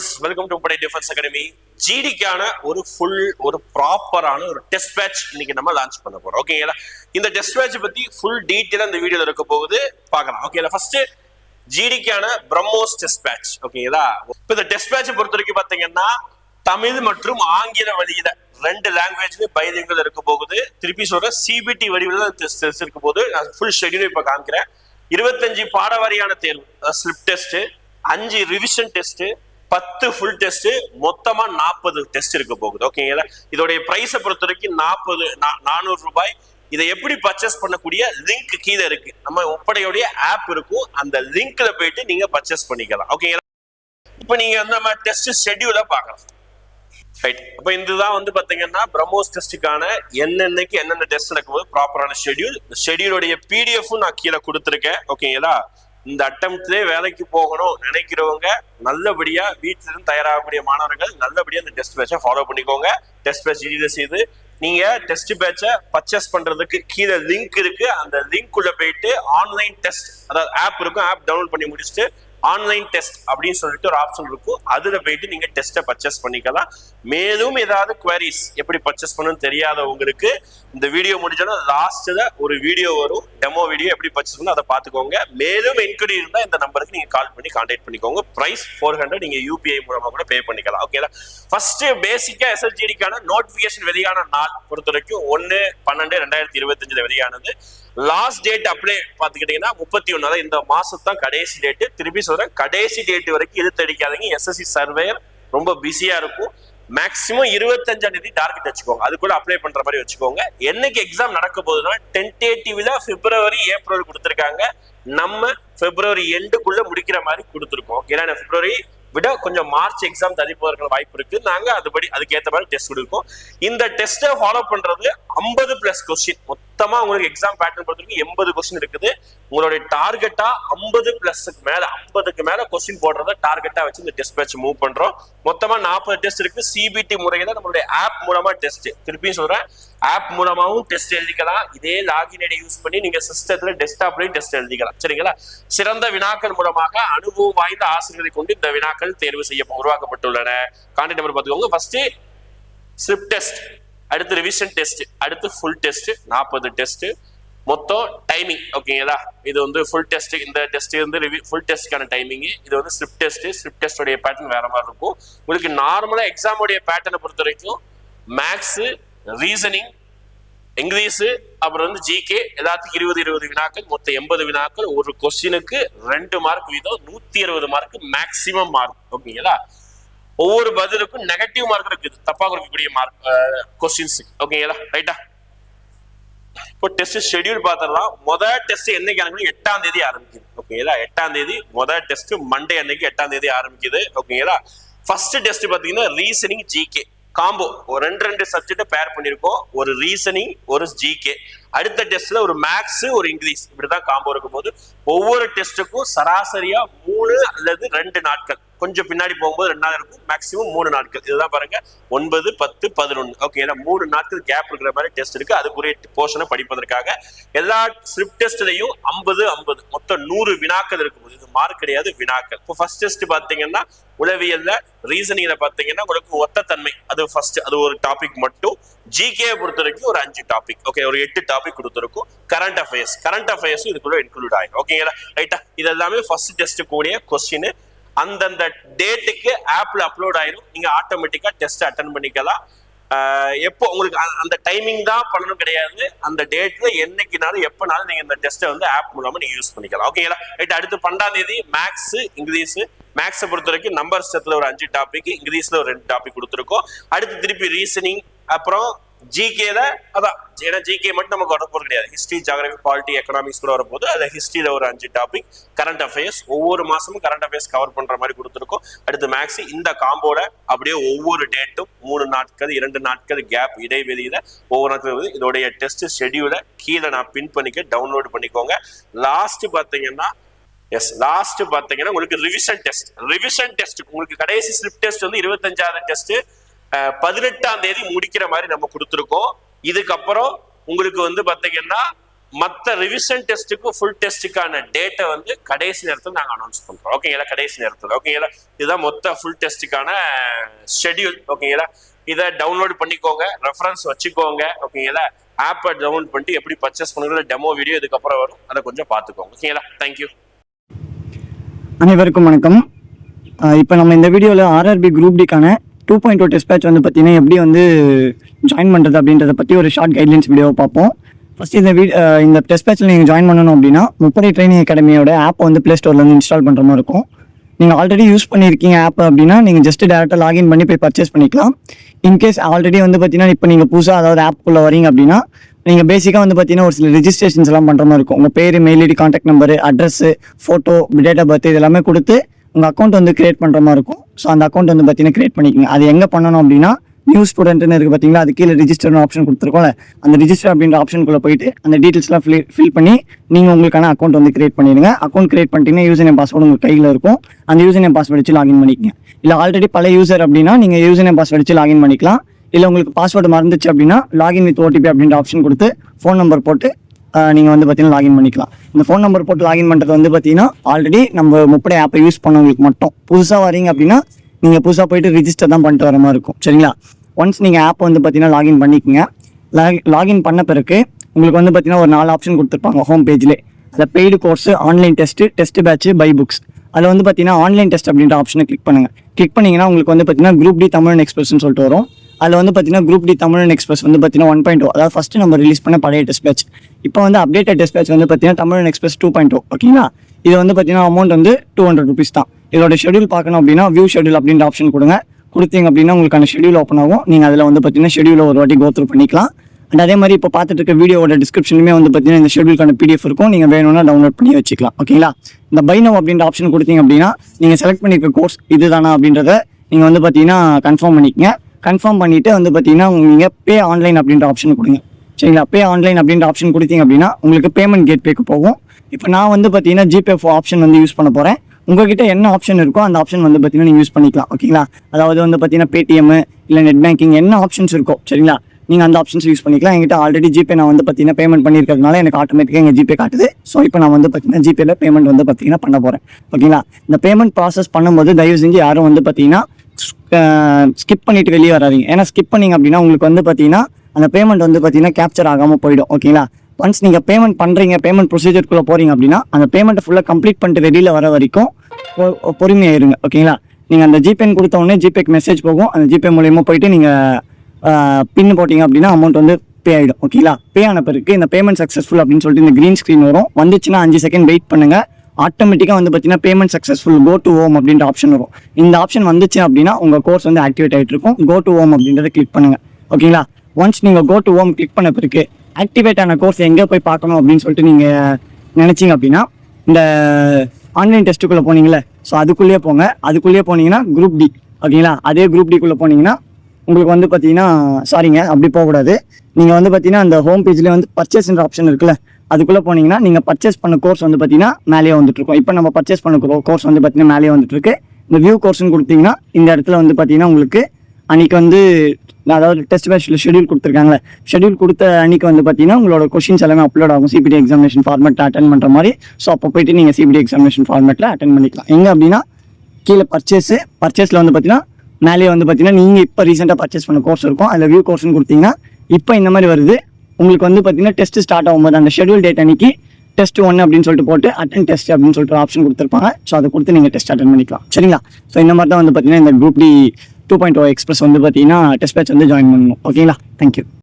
Friends welcome to Padai defence academy ஜிடிக்கான ஒரு full ஒரு ப்ராப்பரான ஒரு டெஸ்ட் பேட்ச் இன்னைக்கு நம்ம லான்ச் பண்ண போறோம். ஓகேங்களா இந்த டெஸ்ட் பேட்ச் பத்தி ஃபுல் டீட்டெயில் இந்த வீடியோல இருக்க போகுது. பார்க்கலாம். ஓகேங்களா ஃபர்ஸ்ட் ஜிடிக்கான பிரம்மோஸ் டெஸ்ட் பேட்ச் ஓகேங்களா இப்போ இந்த டெஸ்ட் பேட்ச் பொறுத்த வரைக்கும் பாத்தீங்கன்னா தமிழ் மற்றும் ஆங்கில வழியில ரெண்டு லாங்குவேஜ்ல பைலிங்குகள் இருக்க போகுது. திருப்பி சொல்ற சிபிடி வடிவில் டெஸ்ட் இருக்க போது நான் ஃபுல் ஷெடியூல் இப்போ காமிக்கிறேன். இருபத்தஞ்சு பாட வாரியான தேர்வு ஸ்லிப் டெஸ்ட் அஞ்சு ரிவிஷன் டெஸ்ட் பத்து ஃபுல் டெஸ்ட் மொத்தமா நாற்பது டெஸ்ட் இருக்க போகுது. ஓகேங்களா இதோடைய பிரைஸை பொறுத்த வரைக்கும் நாற்பது நானூறு ரூபாய். இதை எப்படி பர்ச்சேஸ் பண்ணக்கூடிய லிங்க் கீழே இருக்கு. நம்ம ஒப்படையோடைய ஆப் இருக்கும். அந்த லிங்க்ல போயிட்டு நீங்க பர்ச்சேஸ் பண்ணிக்கலாம். ஓகேங்களா இப்போ நீங்க வந்து நம்ம டெஸ்ட் ஷெட்யூலை பார்க்கலாம். ரைட் இப்போ இதுதான் வந்து பாத்தீங்கன்னா பிரம்மோஸ் டெஸ்ட்டுக்கான என்னென்னைக்கு என்னென்ன டெஸ்ட் நடக்கும்போது ப்ராப்பரான ஷெட்யூல் ஷெட்யூலுடைய பிடிஎஃப்பும் நான் கீழே கொடுத்துருக்கேன். ஓகேங்களா இந்த அட்டம்ப்ட்லேயே வேலைக்கு போகணும் நினைக்கிறவங்க நல்லபடியா வீட்டில இருந்து தயாராகக்கூடிய மாணவர்கள் நல்லபடியா இந்த டெஸ்ட் பேட்சை ஃபாலோ பண்ணிக்கோங்க. டெஸ்ட் பேட்ச் இது செய்து நீங்க டெஸ்ட் பேட்சை பர்ச்சேஸ் பண்றதுக்கு கீழே லிங்க் இருக்கு. அந்த லிங்க் உள்ள போயிட்டு ஆன்லைன் டெஸ்ட் அதாவது ஆப் இருக்கும் ஆப் டவுன்லோட் பண்ணி முடிச்சுட்டு ஆன்லைன் டெஸ்ட் அப்படின்னு சொல்லிட்டு ஒரு ஆப்ஷன் இருக்கும். அதுல போயிட்டு நீங்க டெஸ்ட்டை பர்ச்சேஸ் பண்ணிக்கலாம். மேலும் ஏதாவது குவரிஸ் எப்படி பர்ச்சேஸ் பண்ணணும்னு தெரியாதவங்களுக்கு இந்த வீடியோ முடிஞ்சோன்னா லாஸ்ட்ல ஒரு வீடியோ வரும். டெமோ வீடியோ எப்படி பர்ச்சேஸ் பண்ணணும் அதை பார்த்துக்கோங்க. மேலும் என்கொயரி இருந்தால் இந்த நம்பருக்கு நீங்க கால் பண்ணி கான்டாக்ட் பண்ணிக்கோங்க. பிரைஸ் ஃபோர் ஹண்ட்ரட் நீங்க யூபிஐ மூலமா கூட பே பண்ணிக்கலாம். ஓகேங்களா ஃபர்ஸ்ட் பேசிக்கா எஸ்எல்ஜிடிக்கான நோட்டிபிகேஷன் வெளியான நாள் பொறுத்த வரைக்கும் ஒன்னு பன்னெண்டு ரெண்டாயிரத்தி இருபத்தஞ்சுல வெளியானது. லாஸ்ட் டேட் அப்ளை பாத்துக்கிட்டீங்கன்னா முப்பத்தி ஒன்னு இந்த மாசம் தான் கடைசி டேட்டு திருப்பி சொல்றேன் கடைசி டேட் வரைக்கும் எது அடிக்காதீங்க. எஸ்எஸ்சி சர்வேயர் ரொம்ப பிஸியா இருக்கும். மேக்சிமம் இருபத்தஞ்சாம் தேதி டார்கெட் வச்சுக்கோங்க. அதுக்குள்ள அப்ளை பண்ற மாதிரி வச்சுக்கோங்க. என்னைக்கு எக்ஸாம் நடக்க போகுதுன்னா டென்டேட்டிவ்ல பிப்ரவரி ஏப்ரல் கொடுத்துருக்காங்க. நம்ம பிப்ரவரி எண்டுக்குள்ள முடிக்கிற மாதிரி கொடுத்துருக்கோம். ஏன்னா பிப்ரவரி விட கொஞ்சம் மார்ச் எக்ஸாம் தள்ளி வாய்ப்பு இருக்கு. நாங்க அதுபடி அதுக்கேற்ற மாதிரி டெஸ்ட் கொடுக்கோம். இந்த டெஸ்ட்டை ஃபாலோ பண்றது ஐம்பது பிளஸ் கொஸ்டின் மொத்தமா உங்களுக்கு எக்ஸாம் பேட்டர்ன் பொறுத்தவரைக்கும் எண்பது கொஸ்டின் இருக்குது. உங்களுடைய டார்கெட்டா ஐம்பது பிளஸ்க்கு மேல ஐம்பதுக்கு மேல கொஸ்டின் போடுறத டார்கெட்டா வச்சு இந்த டெஸ்ட் பேட்ச் மூவ் பண்றோம். மொத்தமா நாற்பது டெஸ்ட் இருக்கு. சிபிடி முறையில நம்மளுடைய ஆப் மூலமா டெஸ்ட் திருப்பியும் சொல்றேன் ஆப் மூலமாவும் டெஸ்ட் எழுதிக்கலாம். இதே லாகின் ஐடி யூஸ் பண்ணி நீங்க சிஸ்டத்துல டெஸ்க்டாப்லயும் டெஸ்ட் எழுதிக்கலாம். சரிங்களா? சிறந்த வினாக்கள் மூலமாக அனுபவம் வாய்ந்த ஆசிரியரை கொண்டு இந்த வினாக்கள் தேர்வு செய்ய உருவாக்கப்பட்டுள்ளன. கான்டாக்ட் நம்பர் பார்த்துக்கோங்க. ஃபர்ஸ்ட் ஸ்லிப் டெஸ்ட் அடுத்து ரிவிஷன் டெஸ்ட் அடுத்து ஃபுல் டெஸ்ட் நாற்பது டெஸ்ட் மொத்தம் டைமிங் ஓகேங்களா இது வந்து ஃபுல் டெஸ்ட் இந்த டெஸ்ட் வந்து ஃபுல் டெஸ்ட்க்கான டைமிங் இது வந்து ஸ்லிப் டெஸ்ட் ஸ்லிப் டெஸ்டோடைய பேட்டர்ன் வேற மாதிரி இருக்கும். உங்களுக்கு நார்மலா எக்ஸாமோடைய பேட்டர்னை பொறுத்த வரைக்கும் மேக்ஸ் ரீசனிங் இங்கிலீஷ் அப்புறம் வந்து ஜிகே எல்லாத்துக்கும் இருபது இருபது வினாக்கள் மொத்தம் எண்பது வினாக்கள் ஒரு கொஸ்டினுக்கு ரெண்டு மார்க் வீதம் நூத்தி அறுபது மார்க் மேக்சிமம் மார்க் ஓகேங்களா ஒவ்வொரு பதிலுக்கும் நெகட்டிவ் மார்க் இருக்குது தப்பா கொடுக்கக்கூடிய மார்க் கொஸ்டின்ஸ் ஓகேங்களா ரைட்டா இப்போ டெஸ்ட் ஷெட்யூல் பார்த்துடலாம் முதல் டெஸ்ட் என்னைக்கு ஆரம்பிக்கும் எட்டாம் தேதி ஆரம்பிக்குது. ஓகேங்களா எட்டாம் தேதி முதல் டெஸ்ட் மண்டே அன்னைக்கு எட்டாம் தேதி ஆரம்பிக்குது. ஓகேங்களா ஃபர்ஸ்ட் டெஸ்ட் பார்த்தீங்கன்னா ரீசனிங் ஜிகே காம்போ ஒரு ரெண்டு ரெண்டு சப்ஜெக்ட் பேர் பண்ணியிருக்கோம் ஒரு ரீசனிங் ஒரு ஜிகே அடுத்த டெஸ்ட்ல ஒரு மேக்ஸ் ஒரு இங்கிலீஷ் இப்படிதான் காம்போ இருக்கும் போது ஒவ்வொரு டெஸ்ட்டுக்கும் சராசரியா மூணு அல்லது ரெண்டு நாட்கள். கொஞ்சம் பின்னாடி போகும்போது ரெண்டு நாள் இருக்கும். மேக்ஸிமம் மூணு நாட்கள். இதுதான் பாருங்க. ஒன்பது பத்து பதினொன்று ஓகே மூணு நாட்கள் கேப் இருக்கிற மாதிரி டெஸ்ட் இருக்கு. அதுக்குரிய போர்ஷனை படிப்பதற்காக எல்லா ஸ்லிப் டெஸ்ட்லையும் ஐம்பது ஐம்பது. மொத்தம் நூறு வினாக்கள் இருக்கும். இது மார்க் கிடையாது வினாக்கள். இப்போ ஃபர்ஸ்ட் டெஸ்ட் பார்த்தீங்கன்னா உளவியல்ல ரீசனிங்ல பாத்தீங்கன்னா உங்களுக்கு ஒத்த தன்மை அது ஃபர்ஸ்ட் அது ஒரு டாபிக் மட்டும். ஜிகே பொறுத்த வரைக்கும் ஒரு அஞ்சு டாபிக் ஓகே ஒரு எட்டு டாபிக் கொடுத்துருக்கும். கரண்ட் அஃபேர்ஸ் கரண்ட் அஃபேர்ஸும் இதுக்குள்ள இன்க்ளூட் ஆகும் ஓகேங்களா ரைட்டா இது எல்லாமே ஃபர்ஸ்ட் டெஸ்ட் கூடிய கொஸ்டின் அந்தந்த டேட்டுக்கு ஆப்ல அப்லோட் ஆயிரும். நீங்க ஆட்டோமேட்டிக்கா டெஸ்ட் அட்டன் பண்ணிக்கலாம். எப்போ உங்களுக்கு அந்த டைமிங் தான் பண்ணணும் கிடையாது. அந்த டேட்ல என்னைக்குனாலும் எப்பனாலும் நீங்க இந்த டெஸ்ட்டை வந்து ஆப் மூலமா நீங்க யூஸ் பண்ணிக்கலாம். ஓகேங்களா ரைட் அடுத்து பன்னெண்டாம் தேதி மேக்ஸ் இங்கிலீஷ். மேக்ஸை பொறுத்த வரைக்கும் நம்பர் செத்துல ஒரு அஞ்சு டாபிக் இங்கிலீஷ்ல ஒரு ரெண்டு டாபிக் கொடுத்துருக்கோம். அடுத்து திருப்பி ரீசனிங் அப்புறம் ஜிகேல அதான் ஏன்னா ஜிகே மட்டும் நமக்கு வரப்போறது கிடையாது. ஹிஸ்டரி ஜாகிரபி பாலிட்டி எக்கனாமிக்ஸ் கூட வரப்போது அது ஹிஸ்டரியில ஒரு அஞ்சு டாபிக் கரண்ட் அஃபேர்ஸ் ஒவ்வொரு மாசமும் கரண்ட் அஃபேர்ஸ் கவர் பண்ற மாதிரி கொடுத்துருக்கோம். அடுத்து மேக்ஸ் இந்த காம்போட அப்படியே ஒவ்வொரு டேட்டும் மூணு நாட்கள் இரண்டு நாட்கள் கேப் இடைவெளியில ஒவ்வொரு நாட்கள் இதோடைய டெஸ்ட் ஷெடியூலை கீழே நான் பின் பண்ணிக்க டவுன்லோட் பண்ணிக்கோங்க. லாஸ்ட் பாத்தீங்கன்னா எஸ் லாஸ்ட் பாத்தீங்கன்னா உங்களுக்கு ரிவிஷன் டெஸ்ட் ரிவிஷன் டெஸ்ட் உங்களுக்கு கடைசி ஸ்லிப் டெஸ்ட் வந்து இருபத்தஞ்சாவது டெஸ்ட் பதினெட்டாம் தேதி முடிக்கிற மாதிரி நம்ம கொடுத்துருக்கோம். இதுக்கப்புறம் உங்களுக்கு வந்து பார்த்தீங்கன்னா மற்ற ரிவிஷன் டெஸ்ட்டுக்கு ஃபுல் டெஸ்ட்டுக்கான டேட்டை வந்து கடைசி நேரத்தில் நாங்கள் அனௌன்ஸ் பண்ணுறோம் ஓகேங்களா கடைசி நேரத்தில். ஓகேங்களா இதுதான் மொத்த ஃபுல் டெஸ்ட்டுக்கான ஷெட்யூல் ஓகேங்களா இதை டவுன்லோட் பண்ணிக்கோங்க. ரெஃபரன்ஸ் வச்சுக்கோங்க. ஓகேங்களா ஆப்பை டவுன்லோட் பண்ணிட்டு எப்படி பர்ச்சேஸ் பண்ணுங்கிற டெமோ வீடியோ இதுக்கப்புறம் வரும். அதை கொஞ்சம் பார்த்துக்கோங்க. ஓகேங்களா தேங்க்யூ அனைவருக்கும் வணக்கம். இப்போ நம்ம இந்த வீடியோவில் RRB group டிக்கான two point two test batch வந்து பார்த்தீங்கன்னா எப்படி வந்து ஜாயின் பண்ணுறது அப்படின்றத பற்றி ஒரு ஷார்ட் கைட்லைன்ஸ் வீடியோவை பார்ப்போம். ஃபஸ்ட் இந்த வீ இந்த டெஸ்ட் பேட்சில் நீங்கள் ஜாயின் பண்ணணும் அப்படின்னா முப்படை ட்ரைனிங் அகாடமியோட ஆப் வந்து ப்ளே ஸ்டோர்லேருந்து இன்ஸ்டால் பண்ணுற மாதிரி இருக்கும். நீங்கள் ஆல்ரெடி யூஸ் பண்ணியிருக்கீங்க ஆப் அப்படின்னா நீங்கள் ஜஸ்ட் டேரெக்டாக லாகின் பண்ணி போய் பர்ச்சேஸ் பண்ணிக்கலாம். இன்கேஸ் ஆல்ரெடி வந்து பார்த்தீங்கன்னா இப்போ நீங்கள் புதுசாக அதாவது ஆப்புக்குள்ளே வரீங்க அப்படின்னா நீங்கள் பேசிக்காக வந்து பார்த்தீங்கன்னா ஒரு சில ரிஜிஸ்ட்ரேஷன்ஸ் எல்லாம் பண்ணுற மாதிரி இருக்கும். உங்கள் பேர் mail ID contact number address photo date of birth இது எல்லாமே கொடுத்து உங்கள் அக்கௌண்ட் வந்து கிரியேட் பண்ணுற மாதிரி இருக்கும். ஸோ அந்த அக்கௌண்ட் வந்து பார்த்தீங்கன்னா கிரியேட் பண்ணிக்கோங்க. அது எங்கே பண்ணணும் அப்படின்னா நியூ ஸ்டூடெண்ட்னு இருக்குது பார்த்தீங்களா அது கீழே ரிஜிஸ்டர்னு ஆப்ஷன் கொடுத்துருக்கோம்ல. அந்த ரிஜிஸ்டர் அப்படின்ற ஆப்ஷனுக்குள்ளே போயிட்டு அந்த டீட்டெயில்ஸ்லாம் ஃபில் ஃபில் பண்ணி நீங்கள் உங்களுக்கான அக்கௌண்ட் வந்து கிரியேட் பண்ணிடுங்க. அக்கௌண்ட் கிரியேட் பண்ணிட்டீங்கன்னா யூசர் நேம் பாஸ்வேர்டு உங்கள் கையில் இருக்கும். அந்த யூசர் நேம் பாஸ்வேர்டு வச்சு லாகின் பண்ணிக்கங்க. இல்லை ஆல்ரெடி பல யூசர் அப்படின்னா நீங்கள் யூசர் நேம் பாஸ்வேர்டு வச்சு லாகின் பண்ணிக்கலாம். இல்லை உங்களுக்கு பாஸ்வேர்டு மறந்துச்சு அப்படின்னா லாகின் வித் ஓடிபி அப்படின்ற ஆப்ஷன் கொடுத்து ஃபோன் நம்பர் போட்டு நீங்கள் வந்து பார்த்தீங்கன்னா லாகின் பண்ணிக்கலாம். இந்த ஃபோன் நம்பர் போட்டு லாகின் பண்ணுறது வந்து பார்த்தீங்கன்னா ஆல்ரெடி நம்ம முப்படை ஆப்பை யூஸ் பண்ணவங்களுக்கு மட்டும். புதுசாக வரீங்க அப்படின்னா நீங்கள் புதுசாக போயிட்டு ரிஜிஸ்டர் தான் பண்ணிட்டு வர மாதிரி இருக்கும். சரிங்களா? ஒன்ஸ் நீங்கள் ஆப் வந்து பார்த்தீங்கன்னா லாகின் பண்ணிக்கோங்க. லாகின் பண்ண பிறகு உங்களுக்கு வந்து பார்த்தீங்கன்னா ஒரு நாலு ஆப்ஷன் கொடுத்துருப்பாங்க ஹோம் பேஜ்லேயே அதில் paid course online test test batch buy books அதில் வந்து பார்த்தீங்கன்னா ஆன்லைன் டெஸ்ட் அப்படின்ற ஆப்ஷனை கிளிக் பண்ணுங்கள் கிளிக் பண்ணிங்கன்னா உங்களுக்கு வந்து பார்த்தீங்கன்னா குரூப் டி தமிழ் எக்ஸ்பிரஸ்னு சொல்லிட்டு வரும். அதில் வந்து பார்த்தீங்கன்னா குரூப் டி தமிழ் எக்ஸ்பிரஸ் வந்து பார்த்தீங்கன்னா ஒன் பாயிண்ட் டூ அதாவது ஃபஸ்ட்டு நம்ம ரிலீஸ் பண்ண பழைய டெஸ்ட் பேட்ச் இப்போ வந்து அப்டேட்டட் டெஸ்ட் வந்து பார்த்தீங்கன்னா தமிழ் எக்ஸ்பிரஸ் டூ பாயிண்ட் ஓகேங்களா இது வந்து பார்த்தீங்கன்னா அமௌண்ட் வந்து டூ ஹண்ட்ரட் ருபீஸ் தான். இதோட ஷெடியூல் பார்க்கணும் அப்படின்னா வியூ ஷெடியூல் அப்படின்ற ஆப்ஷன் கொடுங்க. கொடுத்தீங்க அப்படின்னா உங்களுக்கான ஷெடியூல் ஓப்பன் ஆகும். நீங்கள் அதில் வந்து பார்த்தீங்கன்னா ஷெடியூலை ஒரு வாட்டி கோத்ரூ பண்ணிக்கலாம். அண்ட் அதே மாதிரி இப்போ பார்த்துட்டு இருக்க வீடியோவோட டிஸ்கிரிப்ஷனுமே வந்து பார்த்தீங்கன்னா இந்த ஷெடியூலுக்கான பிடிஎஃப் இருக்கும். நீங்கள் வேணும்னா டவுன்லோட் பண்ணி வச்சுக்கலாம். ஓகேங்களா இந்த பைனோ அப்படின்ற ஆப்ஷன் கொடுத்தீங்க அப்படின்னா நீங்கள் செலக்ட் பண்ணியிருக்க கோர்ஸ் இதுதானா அப்படின்றத நீங்கள் வந்து பார்த்தீங்கன்னா கன்ஃபார்ம் பண்ணிக்கங்க. கன்ஃபார்ம் பண்ணிவிட்டு வந்து பார்த்தீங்கன்னா நீங்கள் பே ஆன்லைன் அப்படின்ற ஆப்ஷன் கொடுங்க. சரிங்களா? பே ஆன்லைன் அப்படின்ற ஆப்ஷன் கொடுத்தீங்க அப்படின்னா உங்களுக்கு பேமெண்ட் கேட் பேக்கு போகும். இப்போ நான் வந்து பார்த்தீங்கன்னா ஜிபே ஆப்ஷன் வந்து யூஸ் பண்ண போகிறேன் உங்ககிட்ட என்ன ஆப்ஷன் இருக்கோ அந்த ஆப்ஷன் வந்து பார்த்தீங்கன்னா நீங்கள் யூஸ் பண்ணிக்கலாம். ஓகேங்களா? அதாவது வந்து பார்த்தீங்கன்னா பேடிஎம் இல்லை நெட் பேங்கிங் என்ன ஆப்ஷன்ஸ் இருக்கோ சரிங்களா? நீங்கள் அந்த ஆப்ஷன்ஸ் யூஸ் பண்ணிக்கலாம். என்கிட்ட ஆல்ரெடி ஜிபே நான் வந்து பார்த்தீங்கன்னா பேமெண்ட் பண்ணியிருக்கிறதுனால எனக்கு ஆட்டோமேட்டிக்காக எங்கள் ஜிபே காட்டுது. ஸோ இப்போ நான் வந்து பார்த்தீங்கன்னா ஜிபேல பேமெண்ட் வந்து பார்த்தீங்கன்னா பண்ண போகிறேன் ஓகேங்களா? இந்த பேமெண்ட் ப்ராசஸ் பண்ணும்போது தயவு செஞ்சு யாரும் வந்து பார்த்தீங்கன்னா ஸ்கிப் பண்ணிட்டு வெளியே வராதிங்க. ஏன்னா ஸ்கிப் பண்ணிங்க அப்படின்னா உங்களுக்கு வந்து பார்த்தீங்கன்னா அந்த பேமெண்ட் வந்து பார்த்தீங்கன்னா கேப்சர் ஆகாமல் போயிடும் ஓகேங்களா ஒன்ஸ் நீங்கள் பேமெண்ட் பண்ணுறீங்க பேமெண்ட் ப்ரொசீஜருக்குள்ளே போகிறீங்க அப்படின்னா அந்த பேமெண்ட்டை ஃபுல்லாக கம்ப்ளீட் பண்ணிட்டு வெளியில் வர வரைக்கும் பொ- இருங்க ஓகேங்களா நீங்கள் அந்த ஜிபேன்னு கொடுத்த உடனே ஜிபேக்கு மெசேஜ் போகும் அந்த ஜிபே மூலியமாக போயிட்டு நீங்கள் பின் போட்டிங்க அப்படின்னா அமௌண்ட் வந்து பே ஆகிடும் ஓகேங்களா பே ஆன பிறகு இந்த பேமெண்ட் சக்ஸஸ்ஃபுல் அப்படின்னு சொல்லிட்டு இந்த க்ரீன் ஸ்க்ரீன் வரும். வந்துச்சுன்னா அஞ்சு செகண்ட் வெயிட் பண்ணுங்க. ஆட்டோமேட்டிக்காக வந்து பார்த்தீங்கன்னா payment successful go to home அப்படின்ற ஆப்ஷன் வரும். இந்த ஆப்ஷன் வந்துச்சு அப்படின்னா உங்கள் கோர்ஸ் வந்து ஆக்டிவேட் ஆகிட்டு இருக்கும் கோ டு ஹோம் அப்படின்றத கிளிக் பண்ணுங்க ஓகேங்களா ஒன்ஸ் நீங்கள் கோ டு ஹோம் கிளிக் பண்ண பிறகு ஆக்டிவேட் ஆன கோர்ஸ் எங்கே போய் பார்க்கணும் அப்படின்னு சொல்லிட்டு நீங்கள் நினச்சிங்க அப்படின்னா இந்த ஆன்லைன் டெஸ்ட்டுக்குள்ளே போனீங்களே ஸோ அதுக்குள்ளேயே போங்க. அதுக்குள்ளேயே போனீங்கன்னா குரூப் டி ஓகேங்களா? அதே குரூப் டிக்குள்ளே போனீங்கன்னா உங்களுக்கு வந்து பார்த்தீங்கன்னா சாரிங்க அப்படி போகக்கூடாது. நீங்கள் வந்து பார்த்தீங்கன்னா அந்த ஹோம் பேஜ்லேயே வந்து பர்ச்சேஸ்ன்ற ஆப்ஷன் இருக்குல்ல அதுக்குள்ளே போனீங்கன்னா நீங்கள் பர்ச்சேஸ் பண்ண கோர்ஸ் வந்து பார்த்தீங்கன்னா மேலேயே வந்துட்டு இருக்கும் இப்போ நம்ம பர்ச்சேஸ் பண்ண கோர்ஸ் வந்து பார்த்தீங்கன்னா மேலேயே வந்துட்டு இருக்கு இந்த வியூ கோர்ஸ்னு கொடுத்தீங்கன்னா இந்த இடத்துல வந்து பார்த்தீங்கன்னா உங்களுக்கு அன்னைக்கு வந்து அதாவது டெஸ்ட் பேட்சில் ஷெடியூல் கொடுத்துருக்காங்களே. ஷெடியூல் கொடுத்த அன்னைக்கு வந்து பார்த்தீங்கன்னா உங்களோட கொஷின்ஸ் எல்லாமே அப்லோட் ஆகும். சிபிடி எக்ஸாமினேஷன் ஃபார்மெட்டில் அட்டன் பண்ணுற மாதிரி. ஸோ அப்போ போயிட்டு நீங்கள் சிபிடி எக்ஸாமினேஷன் ஃபார்மேட்டில் அட்டன் பண்ணிக்கலாம். எங்கே அப்படின்னா கீழே பர்ச்சேஸு பர்ச்சேஸில் வந்து பார்த்தீங்கன்னா மேலேயே வந்து பார்த்தீங்கன்னா நீங்கள் இப்போ ரீசெண்டாக பர்ச்சேஸ் பண்ண கோர்ஸ் இருக்கும். அதில் வியூ கோர்ஸ்னு கொடுத்தீங்கன்னா இப்போ இந்த மாதிரி வருது. உங்களுக்கு வந்து பார்த்தீங்கன்னா டெஸ்ட் ஸ்டார்ட் ஆகும்போது அந்த ஷெடியூல் டேட் அன்னைக்கு டெஸ்ட் ஒன் அப்படின்னு சொல்லிட்டு போட்டு அட்டன் டெஸ்ட் அப்படின்னு சொல்லிட்டு ஆப்ஷன் கொடுத்துருப்பாங்க. ஸோ அதை கொடுத்து நீங்கள் டெஸ்ட் அட்டன் பண்ணிக்கலாம். சரிங்களா? ஸோ இந்த மாதிரி தான் வந்து பார்த்தீங்கன்னா இந்த group D two point O express வந்து பார்த்தீங்கன்னா டெஸ்ட் பேட்ச் வந்து ஜாயின் பண்ணணும். ஓகேங்களா தேங்க்யூ